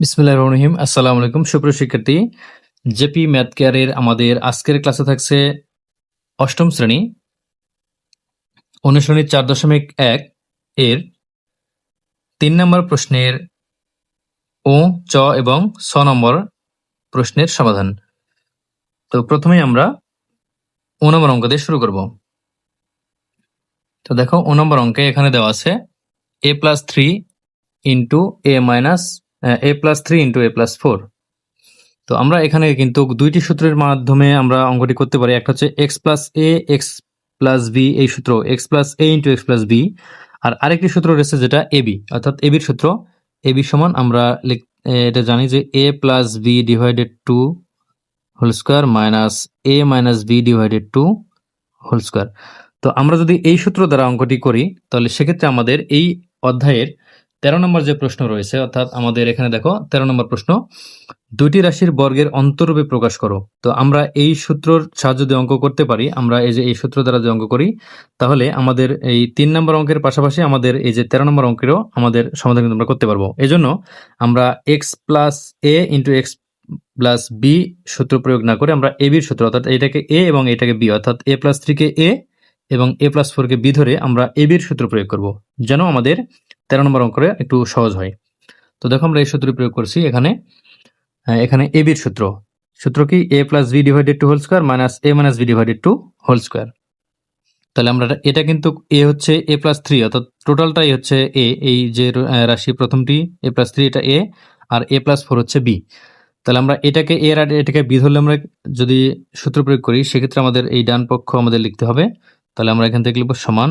বিসমিল্লাহ রহিম। আসসালামু আলাইকুম সুপ্রিয় শিক্ষার্থী। জেপি ম্যাথ কেয়ারের আমাদের আজকের ক্লাসে থাকছে অষ্টম শ্রেণি, অনুশীলনী চার দশমিক এক এর তিন নম্বর প্রশ্নের ও চ এবং ছ নম্বর প্রশ্নের সমাধান। তো প্রথমে আমরা ও নম্বর অঙ্ক দিয়ে শুরু করব। তো দেখো, ও নম্বর অঙ্কে এখানে দেওয়া আছে, A plus three into A minus A plus three into A plus four. তো আমরা এখানে কিন্তু দুইটি সূত্রের মাধ্যমে আমরা অঙ্কটি করতে পারি। একটা হচ্ছে X plus A, X plus B এই সূত্র, X plus A into X plus B. আর আরেকটি সূত্র রয়েছে যেটা এবি অর্থাৎ এবির সূত্র। এবি সমান আমরা এটা জানি যে A plus B divided two whole square minus A minus B divided two whole square. তো আমরা যদি এই সূত্র দ্বারা অঙ্কটি করি, তাহলে সেক্ষেত্রে আমাদের এই অধ্যায়ের তেরো নম্বর যে প্রশ্ন রয়েছে, অর্থাৎ আমাদের এখানে দেখো তেরো নম্বর প্রশ্ন দুটি রাশির বর্গের অন্তরূপে প্রকাশ করো। তো আমরা এই সূত্রর সাহায্য যদি অঙ্ক করতে পারি, আমরা এই যে এই সূত্র দ্বারা যদি অঙ্ক করি, তাহলে আমাদের এই তিন নম্বর অঙ্কের পাশাপাশি আমাদের এই যে তেরো নম্বর অঙ্কেরও আমাদের সমাধান কিন্তু আমরা করতে পারব। এই জন্য আমরা X plus A into X plus B সূত্র প্রয়োগ না করে আমরা এ বির সূত্র, অর্থাৎ এটাকে এ এবং এটাকে বি অর্থাৎ এ প্লাস থ্রিকে এ এবং এ প্লাস ফোরকে বি ধরে আমরা এ বির সূত্র প্রয়োগ করব। যেন আমাদের তেরো নম্বর অঙ্করে একটু সহজ হয়। তো দেখো আমরা এই সূত্র প্রয়োগ করছি এখানে। এখানে এ বির সূত্র। সূত্র কি? A plus B divided two whole square minus A minus B divided two whole square তাহলে আমরা এটা- কিন্তু এ হচ্ছে এ প্লাস থ্রি অর্থাৎ টোটালটাই হচ্ছে এ এই যে রাশি প্রথমটি এ প্লাস থ্রি এটা এ আর এ প্লাস ফোর হচ্ছে বি তাহলে আমরা এটাকে, এ আর এটাকে বি ধরলে আমরা যদি সূত্র প্রয়োগ করি, সেক্ষেত্রে আমাদের এই ডান পক্ষ আমাদের লিখতে হবে। তাহলে আমরা এখান থেকে লিখব সমান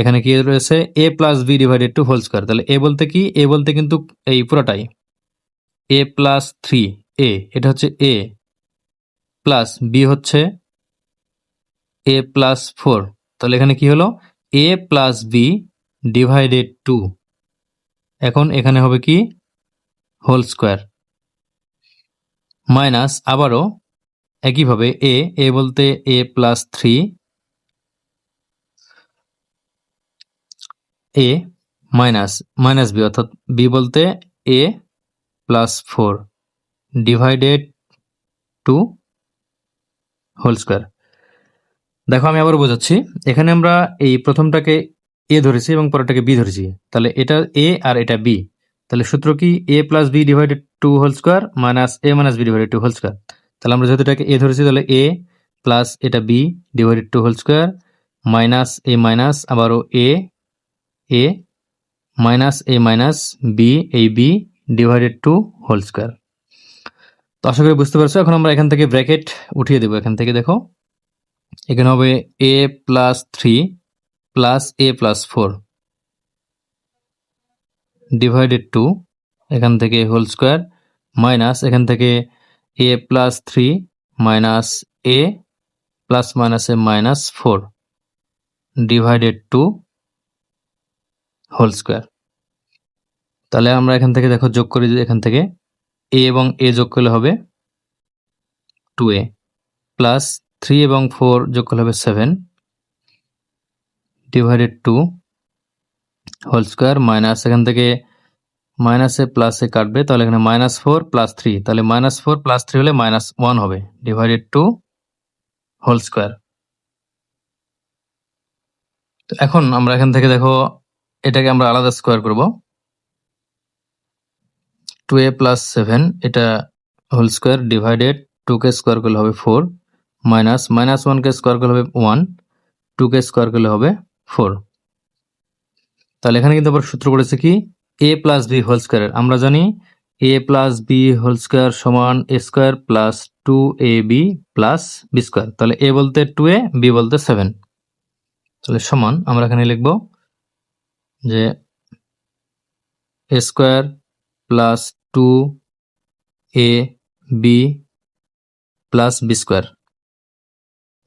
এখানে কি রয়েছে? A plus B divided two whole square তাহলে এ বলতে কি? এ বলতে কিন্তু এই পুরোটাই। এ প্লাস থ্রি এ এটা হচ্ছে এ প্লাস বি হচ্ছে এ প্লাস ফোর তাহলে এখানে কি হলো? A plus B divided two এখন এখানে হবে কি? হোল স্কোয়ার মাইনাস আবারও একইভাবে এ এ বলতে A plus three A minus minus B অর্থাৎ বি বলতে A plus four divided two whole square দেখো, আমি আবার বোঝাচ্ছি, এখানে আমরা এই প্রথমটাকে এ ধরেছি এবং পরেরটাকে বি ধরেছি। তাহলে এটা এ আর এটা বি। তাহলে সূত্র কি? A plus B divided two whole square minus A minus B divided two whole square তাহলে আমরা যেহেতু এটাকে এ ধরেছি, তাহলে এ প্লাস এটা B divided two whole square minus A minus আবারও A A minus A minus B এই B divided two whole square তো আশা করি বুঝতে পারছ, এখন আমরা এখান থেকে ব্র্যাকেট উঠিয়ে দেবো। এখান থেকে দেখো, এখানে হবে A plus three plus A plus four divided two এখান থেকে হোল স্কোয়ার মাইনাস এখান থেকে A plus three minus A plus মাইনাসে minus four divided two whole square. তাহলে আমরা এখান থেকে দেখো যোগ করি এখান থেকে এ এবং এ যোগ করলে হবে টু এ প্লাস থ্রি এবং ফোর যোগ করলে হবে seven divided two whole square minus এখান থেকে মাইনাসে প্লাসে কাটবে, তাহলে এখানে মাইনাস ফোর প্লাস থ্রি তাহলে মাইনাস ফোর প্লাস থ্রি হলে মাইনাস ওয়ান হবে ডিভাইডেড টু হোল স্কোয়ার তো এখন আমরা এখান থেকে দেখো এটাকে আমরা আলাদা স্কোয়ার করব। টু এ প্লাস সেভেন এটা হোল স্কোয়ার ডিভাইডেড টু কে স্কোয়ার করলে হবে ফোর মাইনাস মাইনাস ওয়ান কে স্কোয়ার করলে হবে ওয়ান টু কে স্কোয়ার করলে হবে ফোর তাহলে এখানে কিন্তু আবার সূত্র করেছে কি? এ প্লাস বি হোল স্কোয়ারের আমরা জানি A plus B whole square সমান A square plus two A B plus B square তাহলে এ বলতে টু এ বি বলতে সেভেন তাহলে সমান আমরা এখানে লিখব যে square plus two A B plus B square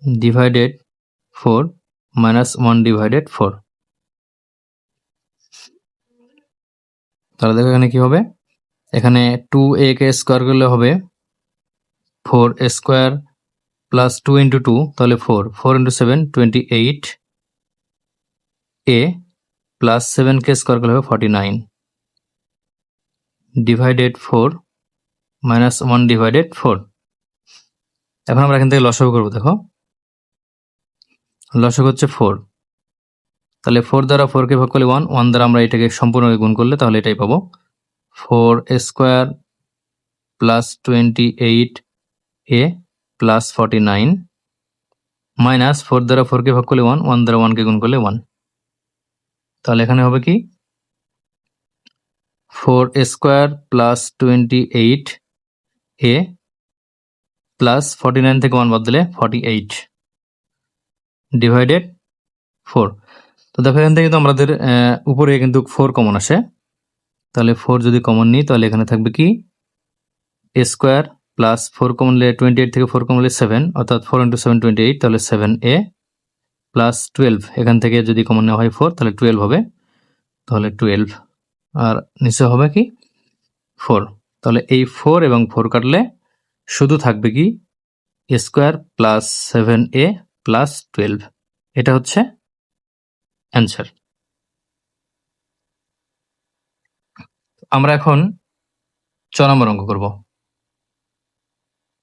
divided four minus one divided four তাহলে দেখো এখানে কি হবে? এখানে টু এ কে স্কোয়ার করলে হবে four square plus two into two তাহলে four four into seven twenty eight A plus seven K square করলে হবে forty nine divided four minus one divided four এখন আমরা এখান থেকে লসাগু করব, দেখো। লসাগু হচ্ছে ফোর তাহলে ফোর দ্বারা ফোরকে ভাগ করলে ওয়ান ওয়ান দ্বারা আমরা এটাকে সম্পূর্ণ গুণ করলে তাহলে এটাই পাবো। Four square plus twenty eight A plus forty nine minus four দ্বারা ফোরকে ভাগ করলে ওয়ান ওয়ান দ্বারা ওয়ানকে গুণ করলে ওয়ান তাহলে এখানে হবে কি? Four square plus twenty eight A plus forty nine থেকে ওয়ান বাদ দিলে ফর্টি এইট ডিভাইডেড ফোর। তো দেখো, এখান থেকে তো আমাদের উপরে কিন্তু ফোর কমন আসে। তাহলে ফোর যদি কমন নিই, তাহলে এখানে থাকবে কি? স্কোয়ার প্লাস ফোর কমন নিলে টোয়েন্টি এইট থেকে ফোর কমন নিলে সেভেন, অর্থাৎ four into seven twenty eight, তাহলে সেভেন এ প্লাস টুয়েলভ এখান থেকে যদি কমন নেওয়া হয় ফোর তাহলে টুয়েলভ হবে। তাহলে টুয়েলভ আর নিচে হবে কি? ফোর তাহলে এই ফোর এবং ফোর কাটলে শুধু থাকবে কি? Square plus seven A plus twelve এটা হচ্ছে অ্যান্সার আমরা এখন ছ নম্বর অঙ্ক করব।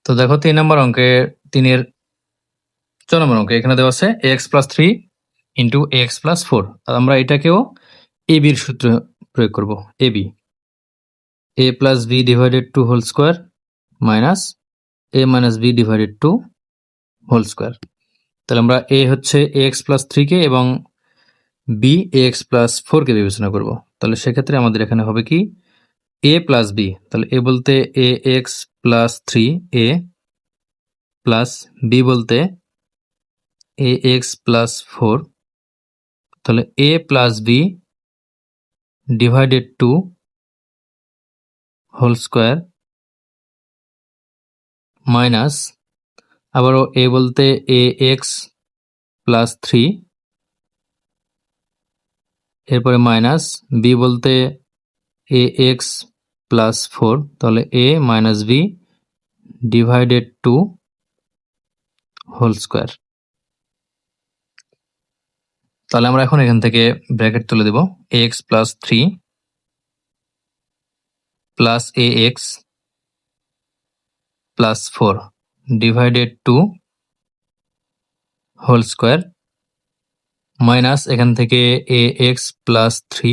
তো দেখো তিন নম্বর অঙ্কে তিনের ছ নম্বর অঙ্কে, এখানে দেওয়া আছে X plus three into X plus four আমরা এটাকেও এ বির সূত্র প্রয়োগ করব A B A plus B divided two whole square minus A minus B divided two whole square তাহলে আমরা এ হচ্ছে এ এক্স প্লাস থ্রিকে এবং বি এ এক্স প্লাস ফোরকে বিবেচনা করব। তাহলে সেক্ষেত্রে আমাদের এখানে হবে কি? এ প্লাস বি তাহলে এ বলতে A X plus three A plus B বলতে এ এক্স প্লাস ফোর তাহলে A plus B divided two whole square minus আবারও এ বলতে এ এক্স প্লাস থ্রি এরপরে মাইনাস বি বলতে এ এক্স প্লাস ফোর তাহলে A minus B divided two whole square তাহলে আমরা এখন এখান থেকে ব্র্যাকেট তুলে দেব। A X plus three plus A X plus four divided two whole square minus এখান থেকে A X plus three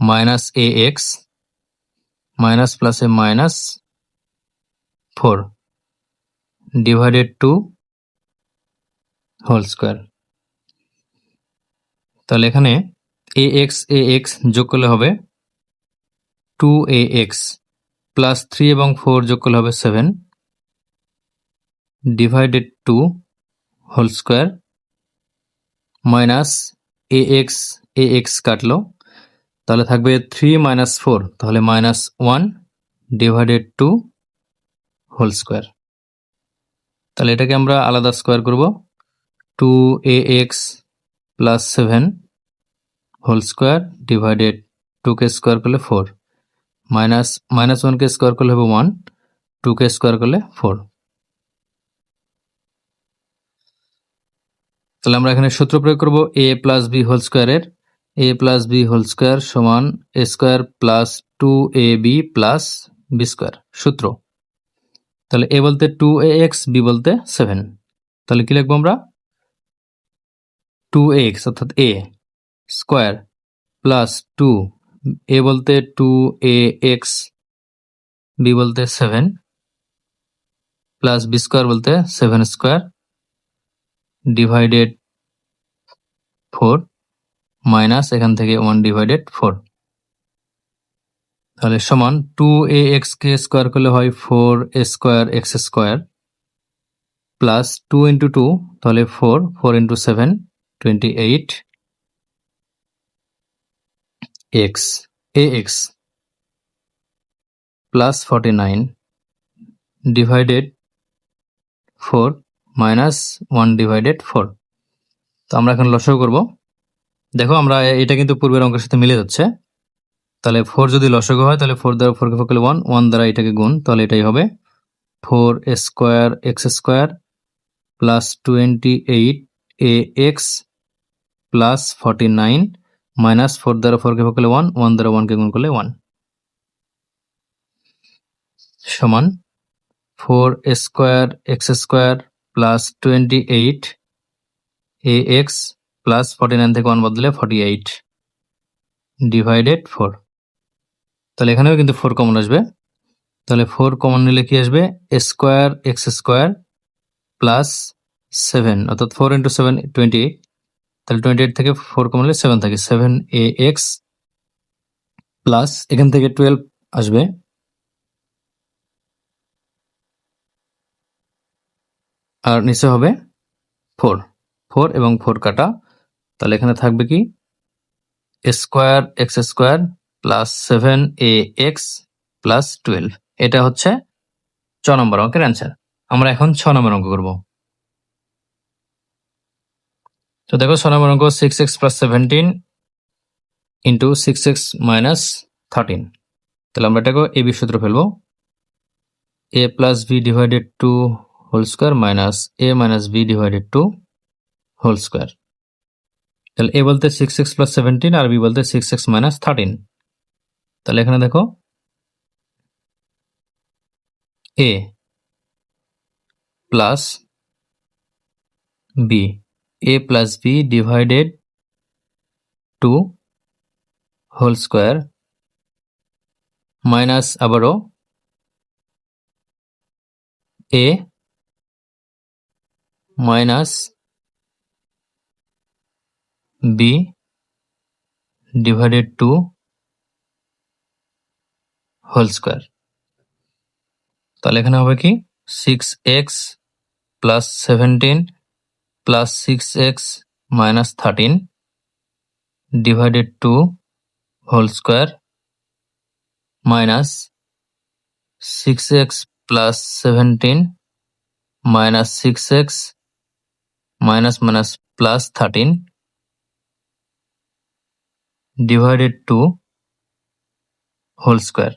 minus A X minus প্লাসে minus four divided two whole square তাহলে এখানে এ এক্স এ এক্স যোগ করলে হবে two A X plus three এবং four যোগ করলে হবে seven divided two whole square minus A X A X কাটলো। তাহলে থাকবে থ্রি মাইনাস ফোর তাহলে minus one divided two whole square তাহলে এটাকে আমরা আলাদা স্কোয়ার করব। Two A X plus seven whole square divided টুকে স্কোয়ার করলে ফোর মাইনাস মাইনাস ওয়ানকে স্কোয়ার করলে হবে ওয়ান টুকে স্কোয়ার করলে ফোর তাহলে আমরা এখানে সূত্র প্রয়োগ করব এ প্লাস বি হোল স্কোয়ারের A plus B whole square সমান A square plus two A B plus B square সূত্র। তাহলে এ বলতে টু এ এক্স বি বলতে সেভেন তাহলে কি লিখব আমরা? টু এক্স অর্থাৎ A square plus two A বলতে টু এ এক্স বি বলতে সেভেন প্লাস বি স্কোয়ার বলতে seven square divided four minus এখান থেকে ওয়ান ডিভাইডেড ফোর তাহলে সমান টু এ এক্স কে স্কোয়ার করলে হয় four A square X square plus two into two তাহলে four four into seven twenty eight X A X plus forty nine divided four minus one divided four তো আমরা এখন লসও করব। দেখো আমরা এটা কিন্তু পূর্বের অঙ্কের সাথে মিলে যাচ্ছে। তাহলে ফোর যদি লসগো হয়, তাহলে ফোর দ্বারা ফোর ওয়ান ওয়ান দ্বারা এটাকে গুণ, তাহলে এটাই হবে four square X square plus twenty eight A X plus forty nine minus four দ্বারা ফোরকে ফোর করলে ওয়ান ওয়ান দ্বারা ওয়ানকে গুণ করলে ওয়ান সমান four square X square plus twenty eight A X plus forty nine থেকে ওয়ান বদলে ফর্টি এইট ডিভাইডেড ফোর তাহলে এখানেও কিন্তু ফোর কমন আসবে। তাহলে ফোর কমন নিলে কি আসবে? Square X square plus seven অর্থাৎ four into seven twenty eight তাহলে টোয়েন্টি এইট থেকে ফোর কমন নিলে সেভেন থাকে। সেভেন এ এক্স প্লাস এখান থেকে টুয়েলভ আসবে। আর নিচে হবে ফোর ফোর এবং ফোর কাটা। তাহলে এখানে থাকবে কি? Square x square plus seven a x plus twelve এটা হচ্ছে ছ নম্বর অঙ্কের অ্যান্সার আমরা এখন ছ নম্বর অঙ্ক করব। তো দেখো ছ নম্বর অঙ্ক six x plus seventeen into six x minus thirteen তাহলে আমরা এটাকে এ বি সূত্র ফেলব। A plus b divided two whole square minus a minus b divided two whole square তাহলে এ বলতে সিক্স এক্স প্লাস সেভেন্টিন আর বি বলতে six x minus thirteen তাহলে এখানে দেখো a plus b a plus b divided two whole square minus আবারও a minus b divided two whole square তাহলে এখানে হবে কি? Six x plus seventeen plus six x minus thirteen divided two whole square minus six x plus seventeen minus six x minus minus plus thirteen divided two whole square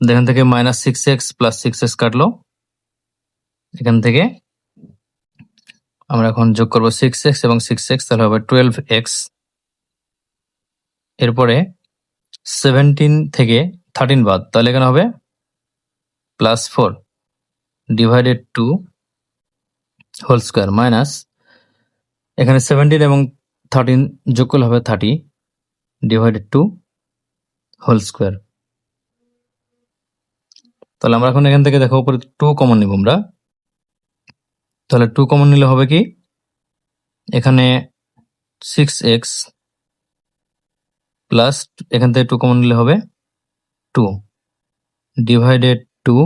এখান থেকে minus six x plus six x কাটলো। এখান থেকে আমরা এখন যোগ করব six x এবং সিক্স এক্স তাহলে হবে টুয়েলভ এক্স এরপরে সেভেন্টিন থেকে থার্টিন বাদ, তাহলে এখানে হবে plus four divided two whole square minus এখানে সেভেন্টিন এবং থার্টিন যোগ করলে হবে thirty divided two whole square তাহলে আমরা এখন এখান থেকে দেখো উপরে টু কমন নিব আমরা। তাহলে টু কমন নিলে হবে কি? এখানে সিক্স এক্স প্লাস এখান থেকে টু কমন নিলে হবে two divided two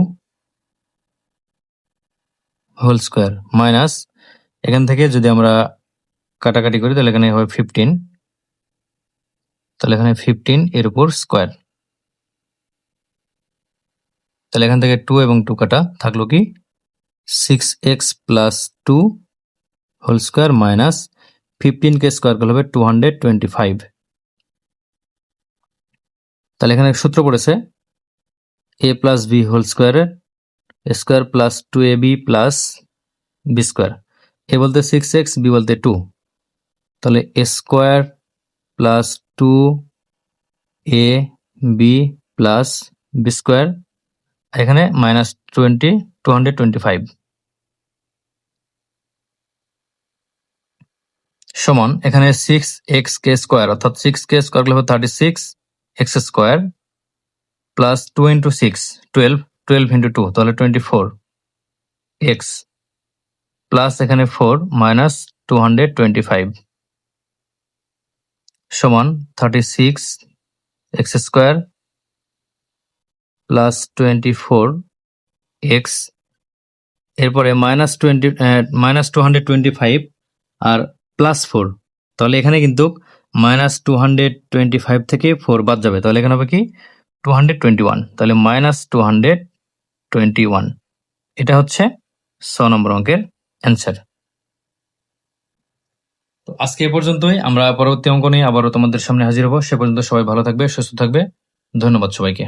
whole square minus এখান থেকে যদি আমরা কাটাকাটি করি, তাহলে এখানে হবে ফিফটিন তাহলে এখানে ফিফটিন এর উপর স্কোয়ার তাহলে এখান থেকে টু এবং টু কাটা থাকল কি? Six x plus two whole square minus ফিফটিনকে square করলে হবে টু হান্ড্রেড টোয়েন্টি ফাইভ তাহলে এখানে সূত্র পড়েছে এ প্লাস বি হোল স্কোয়ারের square plus two a b plus b square a বলতে সিক্স এক্স বি বলতে টু তাহলে a square plus two a b plus b square এখানে minus twenty two hundred twenty five সমান, এখানে six x কে square অর্থাৎ six কে square হবে thirty six x square plus two into six twelve twelve into two তাহলে twenty four x plus এখানে four minus two hundred twenty five সমান thirty six x square plus twenty four x এরপরে minus twenty minus two hundred twenty five আর plus four তাহলে এখানে কিন্তু minus two hundred twenty five থেকে four বাদ যাবে। তাহলে এখানে হবে কি? টু হান্ড্রেড টোয়েন্টি ওয়ান তাহলে minus two hundred twenty one এটা হচ্ছে ছ নম্বর অঙ্কের অ্যান্সার তো আজকে এ পর্যন্তই। আমরা পরবর্তী অঙ্ক নিয়ে আবারও তোমাদের সামনে হাজির হব। সে পর্যন্ত সবাই ভালো থাকবে, সুস্থ থাকবে। ধন্যবাদ সবাইকে।